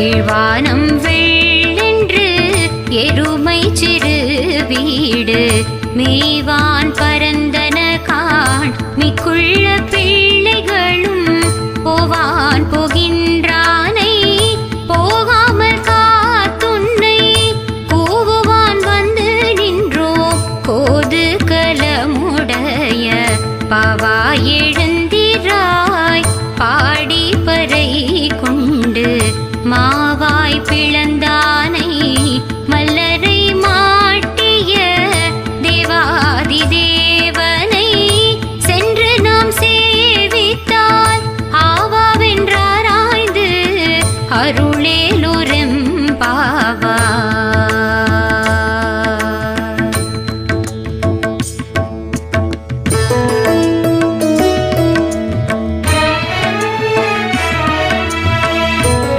கீழ்வானம் வெள்ளென்று எருமை சிறு வீடு. மேவான் பரந்தன காண் மிக்குள்ள பிள்ளைகளும் போவான் போகின்றானை. போகாமல் காத்துன்னை கூவுவான் வந்து நின்றோ கோது கலமுடைய பாவா எழுந்திராய் மாவாய் பிளந்தானை மல்லரை மாட்டிய தேவாதி தேவனை சென்று நாம் சேவித்தால் ஆவாவென்றாராய்ந்து அருளேலுரும் பாவா.